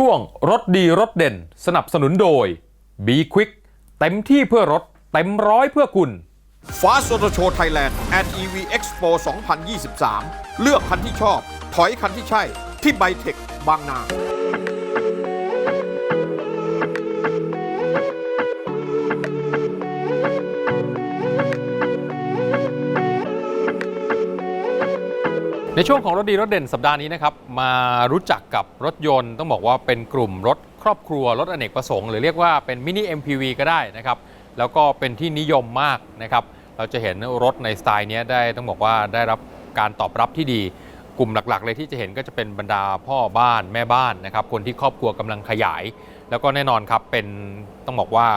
ช่วงรถดีรถเด่น สนับสนุนโดย b Quick เต็มที่เพื่อรถ เต็มร้อยเพื่อคุณฟาสโตโชไทยแลนด์ and EV Expo 2023 เลือกคันที่ชอบ ถอยคันที่ใช่ ที่ไบเทคบางนา ในช่วงของรถดีรถเด่นสัปดาห์นี้นะครับมารู้จักกับรถยนต์ต้องบอกว่าเป็นกลุ่มรถครอบครัวรถอเนกประสงค์หรือเรียกว่าเป็นมินิ MPV ก็ได้นะครับแล้วก็เป็นที่นิยมมากนะครับเราจะเห็นรถในสไตล์นี้ได้ต้องบอกว่าได้รับการตอบรับที่ดี กลุ่มหลักๆ เลยที่จะเห็นก็จะเป็นบรรดาพ่อบ้านแม่บ้านนะครับคนที่ครอบครัวกำลังขยาย แล้วก็แน่นอนครับเป็นต้องบอกว่า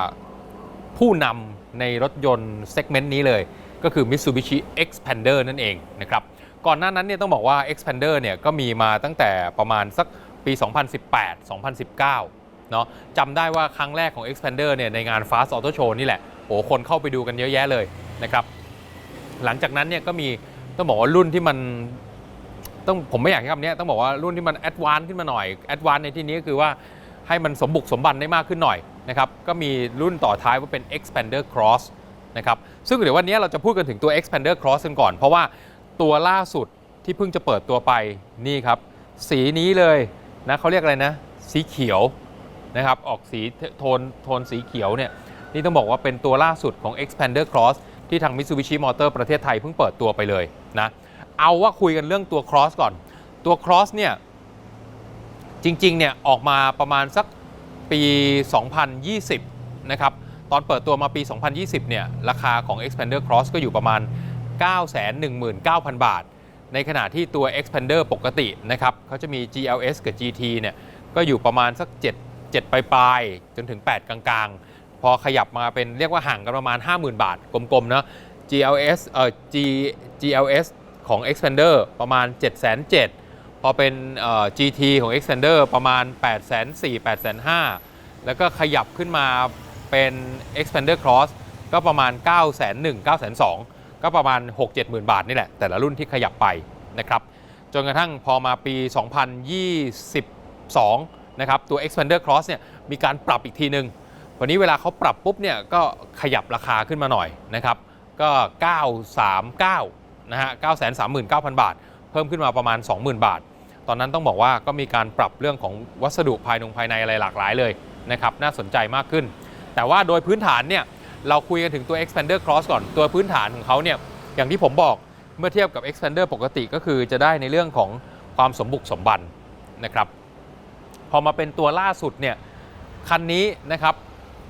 ผู้นำในรถยนต์เซกเมนต์นี้เลย ก็คือ Mitsubishi Xpander นั่นเองนะครับ ก่อนหน้านั้นเนี่ยต้องบอกว่า Xpander เนี่ยก็มีมาตั้งแต่ประมาณสักปี 2018 2019 เนาะจำได้ว่าครั้งแรกของ Xpander เนี่ยในงาน Fast Auto Show นี่แหละโอ้คนเข้าไปดูกันเยอะแยะเลยนะครับ หลังจากนั้นเนี่ยก็มีต้องบอกว่ารุ่นที่มันต้องผมไม่อยากใช้คำนี้ต้องบอกว่ารุ่นที่มันแอดวานซ์ขึ้นมาหน่อยแอดวานซ์ในที่นี้ก็คือว่าให้มันสมบุกสมบันได้มากขึ้นหน่อยนะครับก็มีรุ่นต่อท้ายว่าเป็น Expander Cross นะครับซึ่งเดี๋ยววันนี้เราจะพูดกันถึงตัว Expander Cross กันก่อน เพราะว่า ตัวล่าสุดที่เพิ่งจะเปิดตัวไปนี่ครับ สีนี้เลยนะเขาเรียกอะไรนะ สีเขียวนะครับออกสีโทนโทนสีเขียวเนี่ยนี่ต้องบอกว่าเป็นตัวล่าสุดของ Expander Cross ที่ทาง Mitsubishi Motor ประเทศไทยเพิ่งเปิดตัวไปเลยนะเอาว่าคุยกันเรื่องตัว cross ก่อน ตัว cross เนี่ยจริงๆเนี่ยออกมาประมาณสักปี 2020 นะครับ ตอนเปิดตัวมาปี 2020 เนี่ย ราคาของ Expander Cross ก็อยู่ประมาณ 919,000 บาท ในขณะที่ตัว Expander ปกตินะครับเขาจะมี GLS กับ GT เนี่ยก็อยู่ประมาณสัก 7 7ปลายๆจนถึง 8 กลางๆ พอขยับมาเป็นเรียกว่าห่างกันประมาณ 50,000 บาท กลมๆเนะ GLS เอ่อ G GLS ของ Expander ประมาณ 7,700พอเป็นเอ่อ GT ของ Expander ประมาณ 8,400 8,500 แล้วก็ขยับขึ้นมาเป็น Expander Cross ก็ประมาณ 9,100 9,200 ก็ประมาณ 6-70,000 บาทนี่แหละ แต่ละรุ่นที่ขยับไปนะครับจนกระทั่งพอมาปี 2022 นะครับ ตัว Expander Cross เนี่ยมีการปรับอีกทีหนึ่งวันนี้เวลาเขาปรับปุ๊บเนี่ยก็ขยับราคาขึ้นมาหน่อยนะครับ ก็ 939 นะฮะ 939,000 บาท เพิ่มขึ้นมาประมาณ 20,000 บาท ตอนนั้นต้องบอกว่าก็มีการปรับเรื่องของวัสดุภายนงภายในอะไรหลากหลายเลยนะครับ น่าสนใจมากขึ้น แต่ว่าโดยพื้นฐานเนี่ย เราคุยกันถึงตัว Expander Cross ก่อนตัวพื้นฐานของเขาเนี่ยอย่างที่ผมบอกเมื่อเทียบกับ Expander ปกติก็คือจะได้ในเรื่องของความสมบุกสมบันนะครับ พอมาเป็นตัวล่าสุดเนี่ยคันนี้นะครับ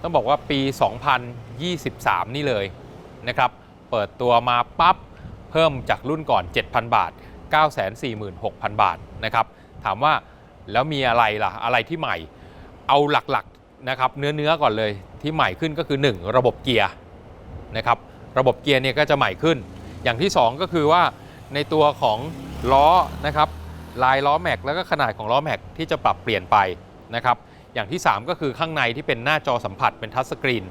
ต้องบอกว่าปี 2023 นี่เลยนะครับเปิดตัวมาปั๊บเพิ่มจากรุ่นก่อน 7,000 บาท 946,000 บาทนะครับถามว่าแล้วมีอะไรล่ะอะไรที่ใหม่เอาหลักๆนะครับเนื้อๆก่อนเลย ที่ใหม่ขึ้นก็คือ 1 ระบบเกียร์นะครับระบบเกียร์เนี่ยก็จะใหม่ขึ้น อย่างที่ 2 ก็คือว่าในตัวของล้อนะครับลายล้อแม็กแล้วก็ขนาดของล้อแม็กที่จะปรับเปลี่ยนไปนะครับอย่างที่ 3 ก็คือข้างในที่เป็นหน้าจอสัมผัสเป็นทัชสกรีน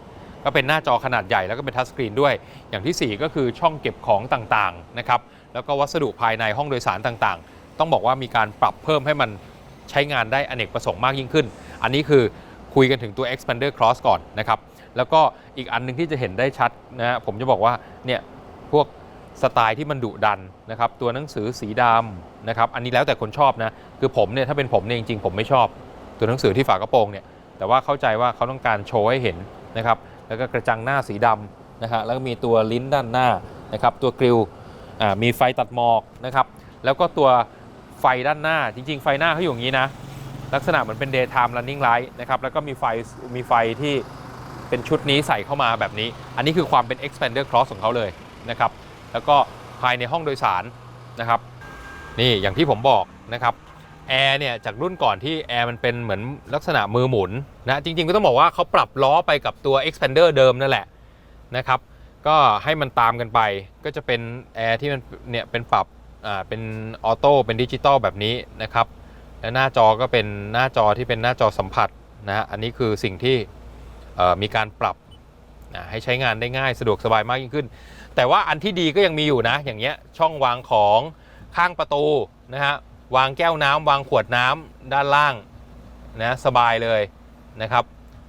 ก็เป็นหน้าจอขนาดใหญ่แล้วก็เป็นทัชสกรีนด้วย อย่างทีสี่4 ก็คือช่องเก็บของต่างๆนะครับแล้วก็วัสดุภายในห้องโดยสารต่างๆ ต้องบอกว่ามีการปรับเพิ่มให้มันใช้งานได้อเนกประสงค์มากยิ่งขึ้น อันนี้คือ คุยกันถึงตัว Expander Cross ก่อนนะครับ แล้วก็อีกอันหนึงที่จะเห็นได้ชัดนะฮะผมจะบอกว่าเนี่ยพวกสไตล์ที่มันดุดันนะครับตัวหนังสือสีดำนะครับอันนี้แล้วแต่คนชอบนะคือผมเนี่ยถ้าเป็นผมเนี่ยจริงๆผมไม่ชอบ ตัวหนังสือที่ฝากระโปรงเนี่ยแต่ว่าเข้าใจว่าเขาต้องการโชว์ให้เห็นนะครับแล้วก็กระจังหน้าสีดำนะฮะแล้วก็มีตัวลิ้นด้านหน้านะครับตัวกริลอ่ามีไฟตัดหมอกนะครับแล้วก็ตัวไฟด้านหน้าจริง ๆ ไฟหน้าเขาอยู่อย่างนี้นะ ลักษณะเหมือนเป็น daytime running light นะครับแล้วก็มีไฟมีไฟที่เป็นชุดนี้ใส่เข้ามาแบบนี้ อันนี้คือความเป็น expander cross ของเขาเลยนะครับแล้วก็ภายในห้องโดยสารนะครับนี่อย่างที่ผมบอกนะครับแอร์เนี่ยจากรุ่นก่อนที่แอร์มันเป็นเหมือนลักษณะมือหมุนนะจริงๆก็ต้องบอกว่าเขาปรับล้อไปกับตัว expander เดิมนั่นแหละนะครับก็ให้มันตามกันไปก็จะเป็นแอร์ที่มันเนี่ยเป็นปรับอ่าเป็นออโต้เป็นดิจิตอลแบบนี้นะครับ และหน้าจอก็เป็นหน้าจอที่เป็นหน้าจอสัมผัสนะฮะอันนี้คือสิ่งที่มีการปรับนะให้ใช้งานได้ง่ายสะดวกสบายมากยิ่งขึ้น แต่ว่าอันที่ดีก็ยังมีอยู่นะ อย่างเงี้ยช่องวางของข้างประตูนะฮะวางแก้วน้ำวางขวดน้ำด้านล่างนะสบายเลยนะครับ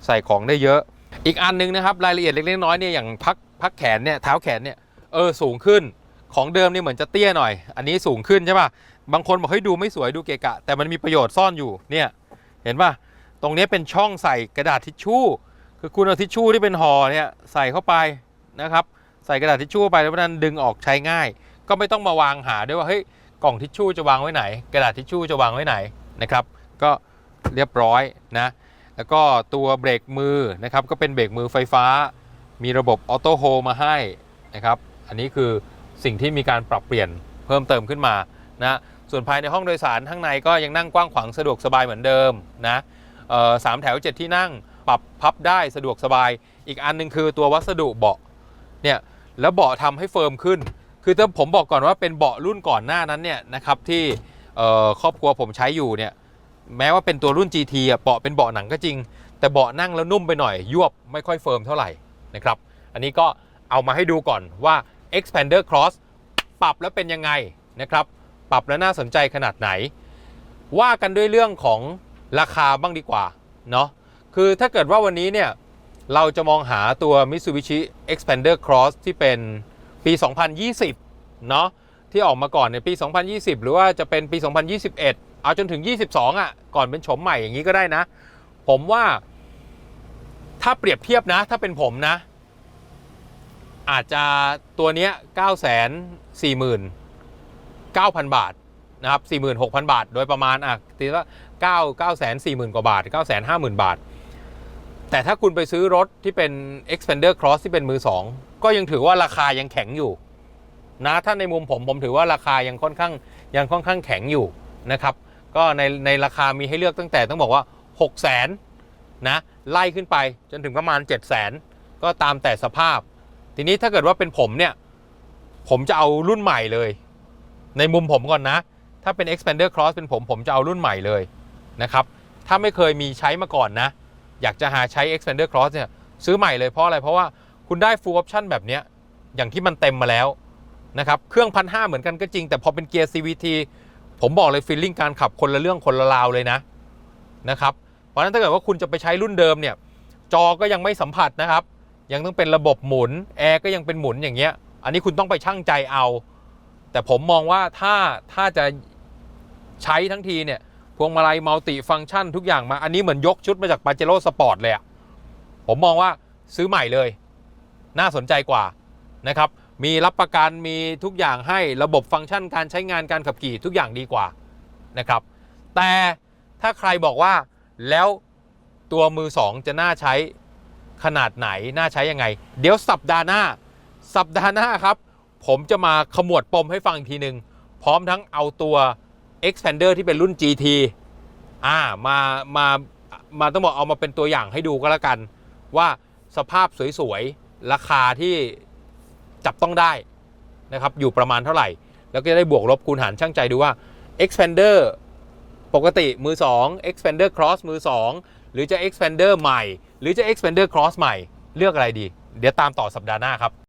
ใส่ของได้เยอะ อีกอันนึงนะครับ รายละเอียดเล็กๆน้อยๆเนี่ยอย่างพักพักแขนเนี่ยเท้าแขนเนี่ยเออสูงขึ้นของเดิมนี่เหมือนจะเตี้ยหน่อย อันนี้สูงขึ้นใช่ป่ะ บางคนบอกเฮ้ยดูไม่สวยดูเกะกะ แต่มันมีประโยชน์ซ่อนอยู่เนี่ยเห็นป่ะตรงนี้เป็นช่องใส่กระดาษทิชชู่ คือคุณเอาทิชชู่ที่เป็นห่อเนี่ยใส่เข้าไปนะครับใส่กระดาษทิชชู่ไปแล้วนั้นดึงออกใช้ง่าย ก็ไม่ต้องมาวางหาด้วยว่าเฮ้ยกล่องทิชชู่จะวางไว้ไหน กระดาษทิชชู่จะวางไว้ไหนนะครับ ก็เรียบร้อยนะแล้วก็ตัวเบรกมือนะครับก็เป็นเบรกมือไฟฟ้า มีระบบออโต้โฮมาให้นะครับอันนี้คือสิ่งที่มีการปรับเปลี่ยนเพิ่มเติมขึ้นมานะ ส่วนภายในห้องโดยสารข้างในก็ยังนั่งกว้างขวางสะดวกสบายเหมือนเดิมนะสามแถว 7 ที่นั่งปรับพับได้สะดวกสบาย อีกอันหนึงคือตัววัสดุเบาะเนี่ยแล้วเบาะทำให้เฟิร์มขึ้น คือถ้าผมบอกก่อนว่าเป็นเบาะรุ่นก่อนหน้านั้นเนี่ยนะครับที่ครอบครัวผมใช้อยู่เนี่ยแม้ว่าเป็นตัวรุ่น GT อะเบาะเป็นเบาะหนังก็จริง แต่เบาะนั่งแล้วนุ่มไปหน่อยยวบไม่ค่อยเฟิร์มเท่าไหร่นะครับอันนี้ก็เอามาให้ดูก่อนว่า Expander Cross ปรับแล้วเป็นยังไงนะครับ ปรับแล้วน่าสนใจขนาดไหน ว่ากันด้วยเรื่องของราคาบ้างดีกว่าเนาะคือถ้าเกิดว่าวันนี้เนี่ย เราจะมองหาตัว Mitsubishi Expander Cross ที่เป็นปี 2020 เนาะที่ออกมาก่อนในปี 2020 หรือว่าจะเป็นปี 2021 เอาจนถึง 22 อะ ก่อนเป็นโฉมใหม่อย่างนี้ก็ได้นะ ผมว่าถ้าเปรียบเทียบนะ ถ้าเป็นผมนะ อาจจะตัวเนี้ย9 4 9 0 0 9,000 บาทนะครับ46,000 บาท โดยประมาณอะตีว่า9 9 4 0 0 0 0 กว่าบาท 9 5 0 0 0 0 บาท แต่ถ้าคุณไปซื้อรถที่เป็น Expander Cross ที่เป็นมือ 2 ก็ยังถือว่าราคายังแข็งอยู่นะถ้าในมุมผมผมถือว่าราคายังค่อนข้างยังค่อนข้างแข็งอยู่นะครับ ก็ในในราคามีให้เลือกตั้งแต่ต้องบอกว่า 6 0 0 0 0นนะไล่ขึ้นไปจนถึงประมาณ 7 0 0 0 0 0 ก็ตามแต่สภาพ ทีนี้ถ้าเกิดว่าเป็นผมเนี่ย ผมจะเอารุ่นใหม่เลย ในมุมผมก่อนนะ ถ้าเป็น Expander Cross เป็นผมผมจะเอารุ่นใหม่เลยนะครับ ถ้าไม่เคยมีใช้มาก่อนนะ อยากจะหาใช้ Expander Cross เนี่ยซื้อใหม่เลยเพราะอะไร เพราะว่าคุณได้ full option แบบเนี้ยอย่างที่มันเต็มมาแล้วนะครับ เครื่องพันห้าเหมือนกันก็จริง แต่พอเป็นเกียร์ CVT ผมบอกเลยฟีลลิ่งการขับคนละเรื่องคนละราวเลยนะนะครับ เพราะฉะนั้นถ้าเกิดว่าคุณจะไปใช้รุ่นเดิมเนี่ยจอก็ยังไม่สัมผัสนะครับ ยังต้องเป็นระบบหมุนแอร์ก็ยังเป็นหมุนอย่างเงี้ย อันนี้คุณต้องไปชั่งใจเอา แต่ผมมองว่าถ้าถ้าจะใช้ทั้งทีเนี่ย พวงมาลัยมัลติฟังก์ชันทุกอย่างมา อันนี้เหมือนยกชุดมาจากปาเจโร่สปอร์ตเลยอะผมมองว่าซื้อใหม่เลย น่าสนใจกว่านะครับ มีรับประกันมีทุกอย่างให้ระบบฟังก์ชันการใช้งานการขับขี่ทุกอย่างดีกว่านะครับ แต่ถ้าใครบอกว่าแล้วตัวมือ2จะน่าใช้ขนาดไหนน่าใช้ยังไง เดี๋ยวสัปดาห์หน้า สัปดาห์หน้าครับ ผมจะมาขมวดปมให้ฟังอีกทีหนึ่งพร้อมทั้งเอาตัว Expander ที่เป็นรุ่น GT อ่ามามามาต้องบอกเอามาเป็นตัวอย่างให้ดูก็แล้วกัน ว่าสภาพสวยๆ ราคาที่จับต้องได้นะครับอยู่ประมาณเท่าไหร่ แล้วก็ได้บวกลบคูณหารช่างใจดูว่า Expander ปกติมือ 2 Expander Cross มือ 2 หรือจะ Expander ใหม่ หรือจะ Expander Cross ใหม่ เลือกอะไรดี เดี๋ยวตามต่อสัปดาห์หน้าครับ